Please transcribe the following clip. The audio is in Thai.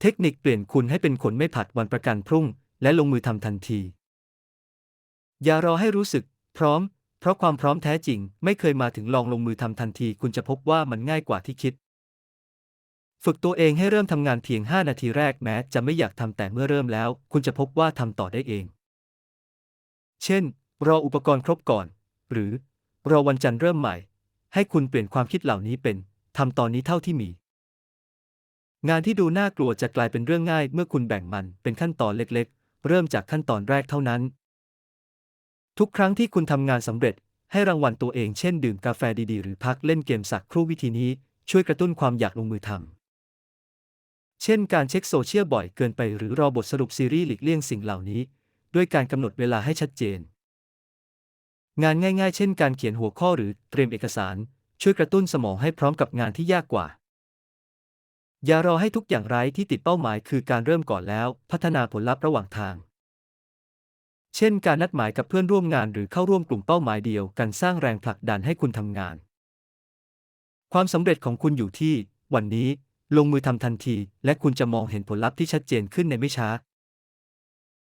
เทคนิคเปลี่ยนคุณให้เป็นคนไม่ผัดวันประกันพรุ่ง และลงมือทำทันที อย่ารอให้รู้สึก พร้อม เพราะความพร้อมแท้จริง ไม่เคยมาถึงลองลงมือทำทันที คุณจะพบว่ามันง่ายกว่าที่คิด ฝึกตัวเองให้เริ่มทำงานเพียง 5 นาทีแรกแม้ จะไม่อยากทำแต่เมื่อเริ่มแล้ว คุณจะพบว่าทำต่อได้เอง เช่น รออุปกรณ์ครบก่อน หรือ รอวันจันทร์เริ่มใหม่ ให้คุณเปลี่ยนความคิดเหล่านี้เป็นทำตอนนี้เท่าที่มี งานที่ดูน่ากลัวจะกลายเป็นเรื่องง่ายเมื่อคุณแบ่งมันเป็นขั้นตอนเล็กๆ เริ่มจากขั้นตอนแรกเท่านั้น ทุกครั้งที่คุณทำงานสำเร็จ ให้รางวัลตัวเองเช่นดื่มกาแฟดีๆ หรือพักเล่นเกมสักครู่วิธีนี้ ช่วยกระตุ้นความอยากลงมือทำ เช่นการเช็คโซเชียลบ่อยเกินไปหรือรอบทสรุปซีรีส์หลีกเลี่ยงสิ่งเหล่านี้ ด้วยการกำหนดเวลาให้ชัดเจน งานง่าย ๆ เช่น การเขียนหัวข้อหรือเตรียมเอกสาร ช่วยกระตุ้นสมองให้พร้อมกับงานที่ยากกว่า อย่ารอให้ทุกอย่างไร้ที่ติดเป้าหมายคือการเริ่มก่อนแล้ว พัฒนาผลลัพธ์ระหว่างทาง เช่น การนัดหมายกับเพื่อนร่วมงานหรือเข้าร่วมกลุ่มเป้าหมายเดียวกันสร้างแรงผลักดันให้คุณทำงาน ความสำเร็จของคุณอยู่ที่ วันนี้ ลงมือทำทันที และคุณจะมองเห็นผลลัพธ์ที่ชัดเจนขึ้นในไม่ช้า